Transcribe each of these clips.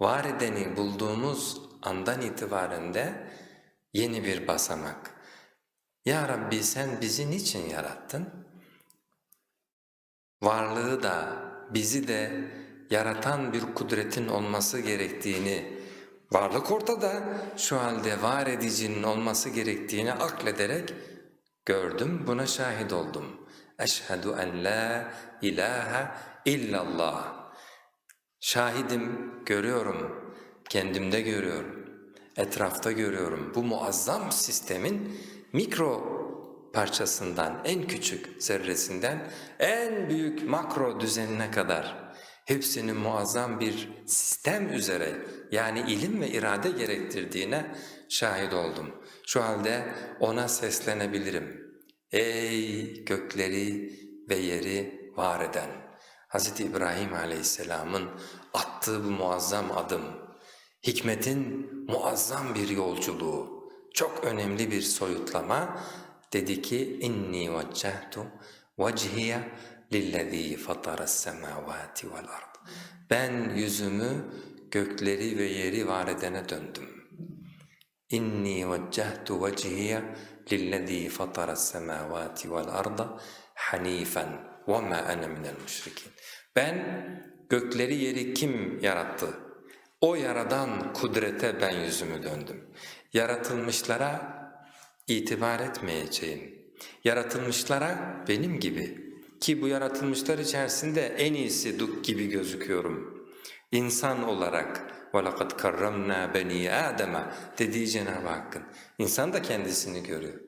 var edeni bulduğumuz andan itibaren de yeni bir basamak. Ya Rabbi sen bizi niçin yarattın? Varlığı da bizi de yaratan bir kudretin olması gerektiğini, varlık ortada, şu halde var edicinin olması gerektiğini aklederek gördüm, buna şahit oldum. Eşhedü en la ilahe illallah. Şahidim, görüyorum, kendimde görüyorum, etrafta görüyorum. Bu muazzam sistemin mikro parçasından, en küçük zerresinden en büyük makro düzenine kadar hepsinin muazzam bir sistem üzere yani ilim ve irade gerektirdiğine şahit oldum. Şu halde ona seslenebilirim. Ey gökleri ve yeri var eden! Hz. İbrahim Aleyhisselam'ın attığı bu muazzam adım, hikmetin muazzam bir yolculuğu, çok önemli bir soyutlama, dedi ki inni veccehtu vecihiye lillezî fataras semâvâti vel ard. Ben yüzümü gökleri ve yeri var edene döndüm. İnni veccehtu vecihiye lillezî fataras semâvâti vel arda hanifen ve mâ ene minel müşrikîn. Ben gökleri yeri kim yarattı? O yaradan kudrete ben yüzümü döndüm. Yaratılmışlara itibar etmeyeceğim. Yaratılmışlara benim gibi ki bu yaratılmışlar içerisinde en iyisi duk gibi gözüküyorum. İnsan olarak وَلَقَدْ كَرَّمْنَا بَنِي آدَمَ dediği Cenab-ı Hakk'ın. İnsan da kendisini görüyor.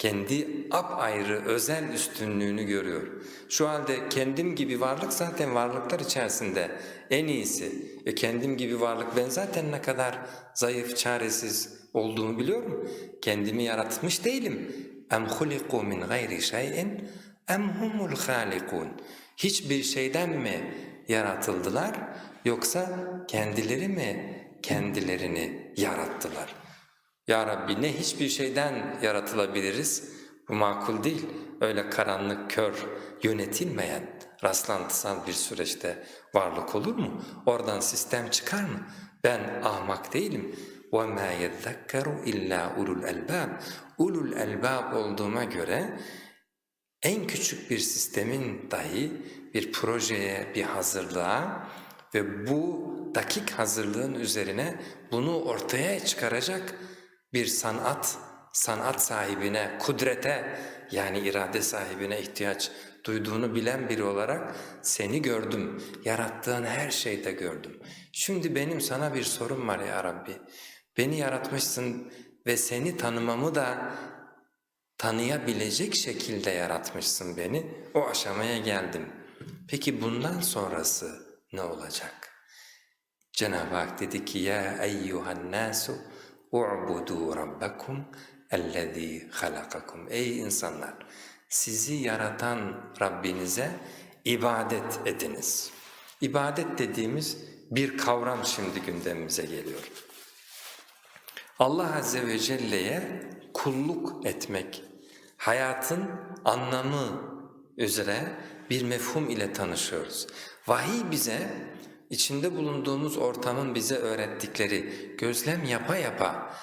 Kendi apayrı özel üstünlüğünü görüyor. Şu halde kendim gibi varlık zaten varlıklar içerisinde en iyisi. E kendim gibi varlık ben zaten ne kadar zayıf, çaresiz olduğumu biliyorum. Kendimi yaratmış değilim. Em huliku min gayri şeyin em humul halikun. Hiçbir şeyden mi yaratıldılar yoksa kendileri mi kendilerini yarattılar? Ya Rabbi ne hiçbir şeyden yaratılabiliriz? Bu makul değil. Öyle karanlık, kör, yönetilmeyen, rastlantısal bir süreçte varlık olur mu? Oradan sistem çıkar mı? Ben ahmak değilim. وَمَا يَذَّكَّرُ اِلَّا ulul الْأَلْبَابِ Ulul elbab olduğuma göre en küçük bir sistemin dahi bir projeye, bir hazırlığa ve bu dakik hazırlığın üzerine bunu ortaya çıkaracak bir sanat, sanat sahibine, kudrete yani irade sahibine ihtiyaç duyduğunu bilen biri olarak seni gördüm, yarattığın her şeyde gördüm. Şimdi benim sana bir sorum var ya Rabbi. Beni yaratmışsın ve seni tanımamı da tanıyabilecek şekilde yaratmışsın beni. O aşamaya geldim. Peki bundan sonrası ne olacak? Cenab-ı Hak dedi ki ya eyyuhan u'budu rabbakum ellezî halakakum. Ey insanlar sizi yaratan Rabbinize ibadet ediniz. İbadet dediğimiz bir kavram şimdi gündemimize geliyor. Allah Azze ve Celle'ye kulluk etmek, hayatın anlamı üzere bir mefhum ile tanışıyoruz. Vahiy bize içinde bulunduğumuz ortamın bize öğrettikleri, gözlem yapa yapa,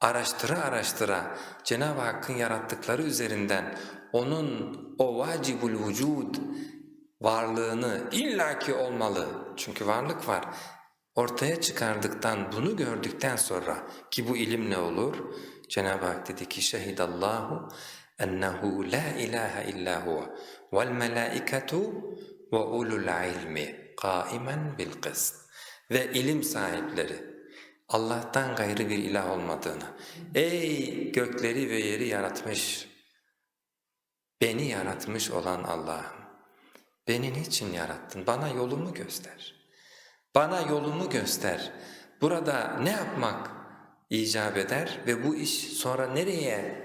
araştıra araştıra Cenab-ı Hakk'ın yarattıkları üzerinden onun o vacibul vücud varlığını illaki olmalı. Çünkü varlık var. Ortaya çıkardıktan bunu gördükten sonra ki bu ilim ne olur? Cenab-ı Hak dedi ki şehidallahu ennehu la ilahe illa huve vel melaiketu ve ulul ilmi kaimen bil kıst ve ilim sahipleri Allah'tan gayrı bir ilah olmadığını ey gökleri ve yeri yaratmış beni yaratmış olan Allah'ım beni niçin yarattın bana yolumu göster bana yolumu göster. Burada ne yapmak icap eder ve bu iş sonra nereye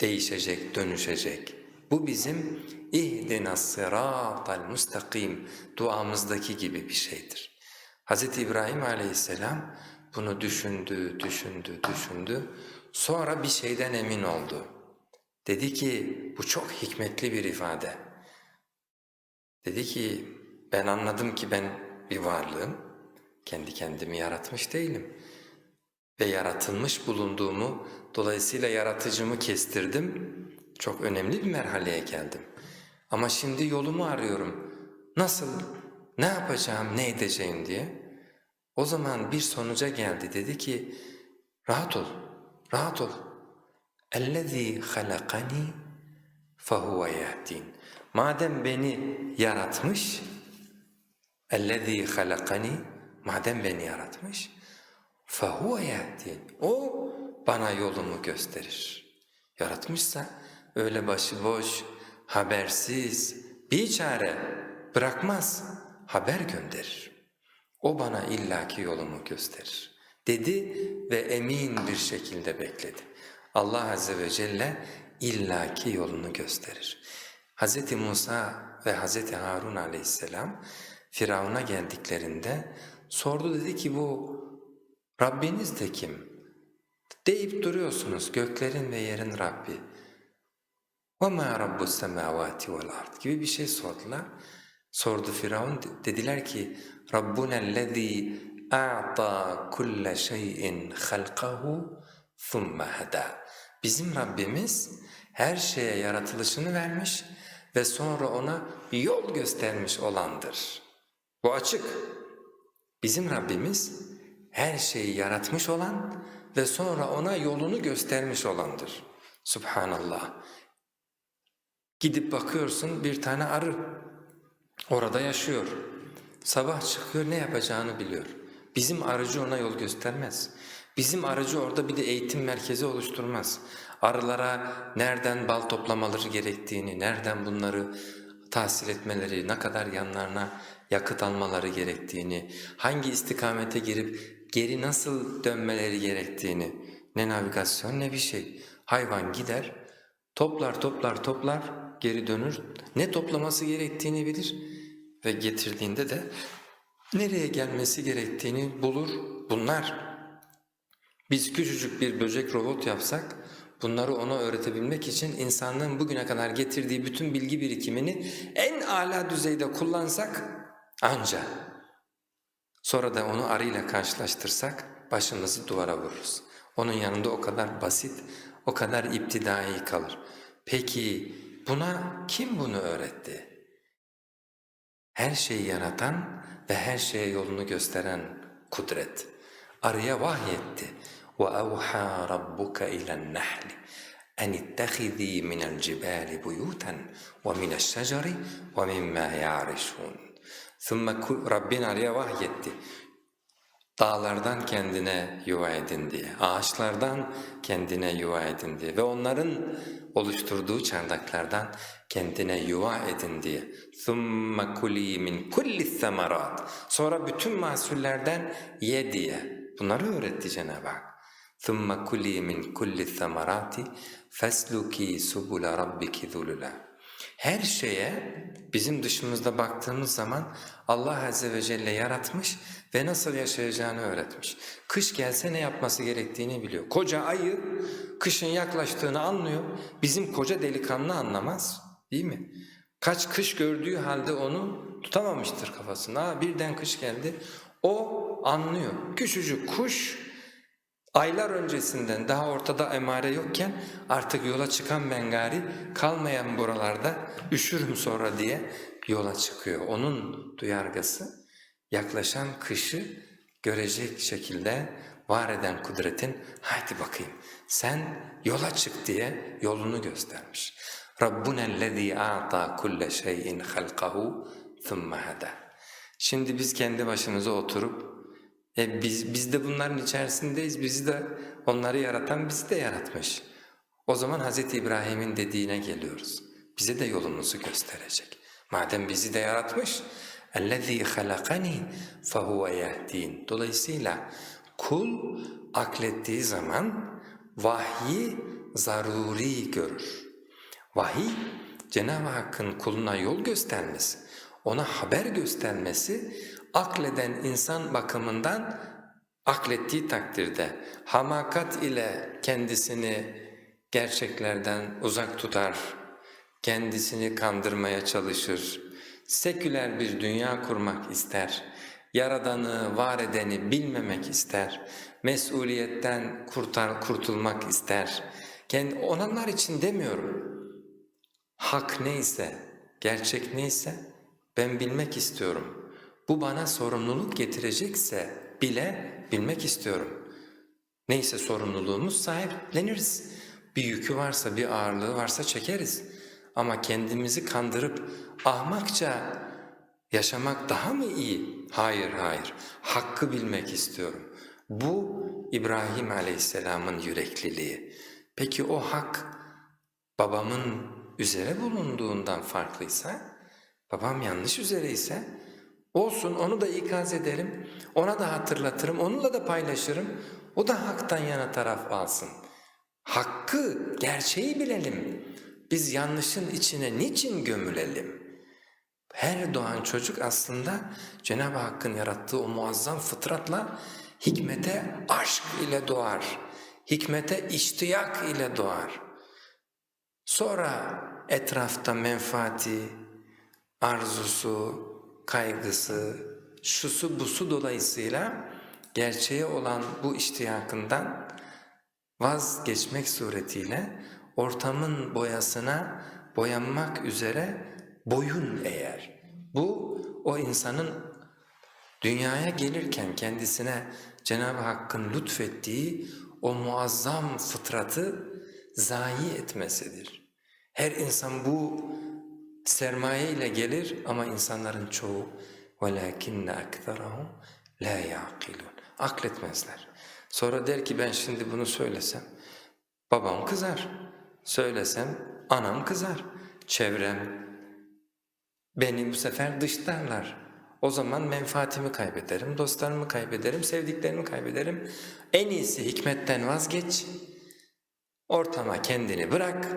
değişecek, dönüşecek? Bu bizim ihdina sıratal mustakim duamızdaki gibi bir şeydir. Hz. İbrahim aleyhisselam bunu düşündü, düşündü, düşündü. Sonra bir şeyden emin oldu. Dedi ki bu çok hikmetli bir ifade. Dedi ki ben anladım ki ben bir varlığım, kendi kendimi yaratmış değilim ve yaratılmış bulunduğumu dolayısıyla yaratıcımı kestirdim Çok önemli bir merhaleye geldim. Ama şimdi yolumu arıyorum. Nasıl, ne yapacağım, ne edeceğim diye. O zaman bir sonuca geldi. Dedi ki, rahat ol, rahat ol. اَلَّذ۪ي خَلَقَنِي فَهُوَ يَهْدِينَ Madem beni yaratmış, اَلَّذ۪ي خَلَقَنِي Madem beni yaratmış, فَهُوَ يَهْدِينَ O bana yolumu gösterir. Yaratmışsa öyle başıboş, habersiz, bir çare bırakmaz, haber gönderir. O bana illaki yolumu gösterir. Dedi ve emin bir şekilde bekledi. Allah Azze ve Celle illaki yolunu gösterir. Hz. Musa ve Hz. Harun aleyhisselam Firavun'a geldiklerinde sordu dedi ki bu Rabbiniz de kim? Deyip duruyorsunuz göklerin ve yerin Rabbi. وَمَا رَبُّ السَّمَاوَاتِ وَالْاَرْضِ gibi bir şey sordular. Sordu Firavun dediler ki Rabbuna الَّذ۪ي اَعْطَى كُلَّ شَيْءٍ خَلْقَهُ ثُمَّ هَدَى Bizim Rabbimiz her şeye yaratılışını vermiş ve sonra ona yol göstermiş olandır. Bu açık. Bizim Rabbimiz her şeyi yaratmış olan ve sonra ona yolunu göstermiş olandır. Subhanallah. Gidip bakıyorsun bir tane arı orada yaşıyor. Sabah çıkıyor ne yapacağını biliyor. Bizim arıcı ona yol göstermez. Bizim arıcı orada bir de eğitim merkezi oluşturmaz. Arılara nereden bal toplamaları gerektiğini, nereden bunları tahsil etmeleri, ne kadar yanlarına yakıt almaları gerektiğini, hangi istikamete girip geri nasıl dönmeleri gerektiğini, ne navigasyon ne bir şey. Hayvan gider, toplar toplar toplar, geri dönür, ne toplaması gerektiğini bilir ve getirdiğinde de nereye gelmesi gerektiğini bulur. Bunlar biz küçücük bir böcek robot yapsak bunları ona öğretebilmek için insanlığın bugüne kadar getirdiği bütün bilgi birikimini en âlâ düzeyde kullansak anca. Sonra da onu arıyla karşılaştırsak başımızı duvara vururuz. Onun yanında o kadar basit, o kadar iptidai kalır. Peki buna kim bunu öğretti? Her şeyi yaratan ve her şeye yolunu gösteren kudret. Arıya vahyetti. وَاَوْحَى رَبُّكَ اِلَى النَّحْلِ اَنِ اتَّخِذ۪ي مِنَ الْجِبَالِ بُيُوتًا وَمِنَ الشَّجَرِ وَمِمَّا يَعْرِشُونَ ثُمَّ Rabbin arıya vahyetti. Dağlardan kendine yuva edin diye, ağaçlardan kendine yuva edin diye ve onların oluşturduğu çardaklardan kendine yuva edin diye. ثُمَّ كُلِي مِنْ كُلِّ الثَّمَرَاتِ Sonra bütün mahsullerden ye diye. Bunları öğretti Cenab-ı Hak. ثُمَّ كُلِي مِنْ كُلِّ الثَّمَرَاتِ فَاسْلُكِي سُبُلَ رَبِّكِ ذُلُلًا her şeye bizim dışımızda baktığımız zaman Allah Azze ve Celle yaratmış ve nasıl yaşayacağını öğretmiş. Kış gelse ne yapması gerektiğini biliyor. Koca ayı kışın yaklaştığını anlıyor. Bizim koca delikanlı anlamaz değil mi? Kaç kış gördüğü halde onu tutamamıştır kafasında. Ha, birden kış geldi. O anlıyor. Küçücük kuş aylar öncesinden daha ortada emare yokken artık yola çıkan Mengari kalmayan buralarda üşürüm sonra diye yola çıkıyor. Onun duyargısı yaklaşan kışı görecek şekilde var eden kudretin haydi bakayım sen yola çık diye yolunu göstermiş. Rabbunellezî a'ta kulle şeyin halqahu thumma hada. Şimdi biz kendi başımıza oturup e biz, biz de bunların içerisindeyiz, bizi de onları yaratan bizi de yaratmış. O zaman Hz. İbrahim'in dediğine geliyoruz. Bize de yolumuzu gösterecek. Madem bizi de yaratmış, اَلَّذ۪ي خَلَقَنِي فَهُوَ يَهْد۪ينَ Dolayısıyla kul aklettiği zaman vahyi zaruri görür. Vahiy, Cenab-ı Hakk'ın kuluna yol göstermesi, ona haber göstermesi, akleden insan bakımından aklettiği takdirde hamakat ile kendisini gerçeklerden uzak tutar, kendisini kandırmaya çalışır, seküler bir dünya kurmak ister Yaradanı, var edeni bilmemek ister. Mesuliyetten kurtar, kurtulmak ister. Kendi, onanlar için demiyorum. Hak neyse, gerçek neyse ben bilmek istiyorum. Bu bana sorumluluk getirecekse bile bilmek istiyorum. Neyse sorumluluğumuz sahipleniriz. Bir yükü varsa, bir ağırlığı varsa çekeriz. Ama kendimizi kandırıp ahmakça yaşamak daha mı iyi? Hayır, hayır. Hakkı bilmek istiyorum. Bu İbrahim Aleyhisselam'ın yürekliliği. Peki o hak babamın üzere bulunduğundan farklıysa, babam yanlış üzereyse, olsun onu da ikaz ederim, ona da hatırlatırım, onunla da paylaşırım, o da haktan yana taraf alsın. Hakkı, gerçeği bilelim. Biz yanlışın içine niçin gömülelim? Her doğan çocuk aslında Cenab-ı Hakk'ın yarattığı o muazzam fıtratla hikmete aşk ile doğar. Hikmete iştiyak ile doğar. Sonra etrafta menfaati, arzusu, kaygısı, şusu busu dolayısıyla gerçeğe olan bu iştiyakından vazgeçmek suretiyle ortamın boyasına boyanmak üzere boyun eğer. Bu o insanın dünyaya gelirken kendisine Cenab-ı Hakk'ın lütfettiği o muazzam fıtratı zayi etmesidir. Her insan bu sermaye ile gelir ama insanların çoğu وَلَاكِنَّ أَكْثَرَهُمْ لَا يَعْقِلُونَ Akletmezler. Sonra der ki ben şimdi bunu söylesem babam kızar. Söylesem anam kızar. Çevrem beni bu sefer dışlarlar. O zaman menfaatimi kaybederim, dostlarımı kaybederim, sevdiklerimi kaybederim. En iyisi hikmetten vazgeç, ortama kendini bırak,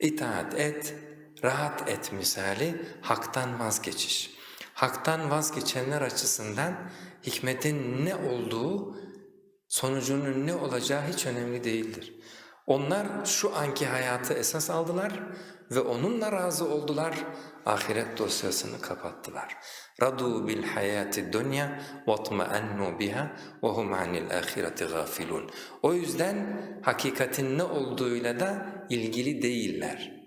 itaat et, rahat et misali haktan vazgeçiş. Haktan vazgeçenler açısından hikmetin ne olduğu, sonucunun ne olacağı hiç önemli değildir. Onlar şu anki hayatı esas aldılar ve onunla razı oldular, ahiret dosyasını kapattılar. Radu bil hayati dunya ve biha ve hum anil ahireti gafilun. O yüzden hakikatin ne olduğuyla da ilgili değiller.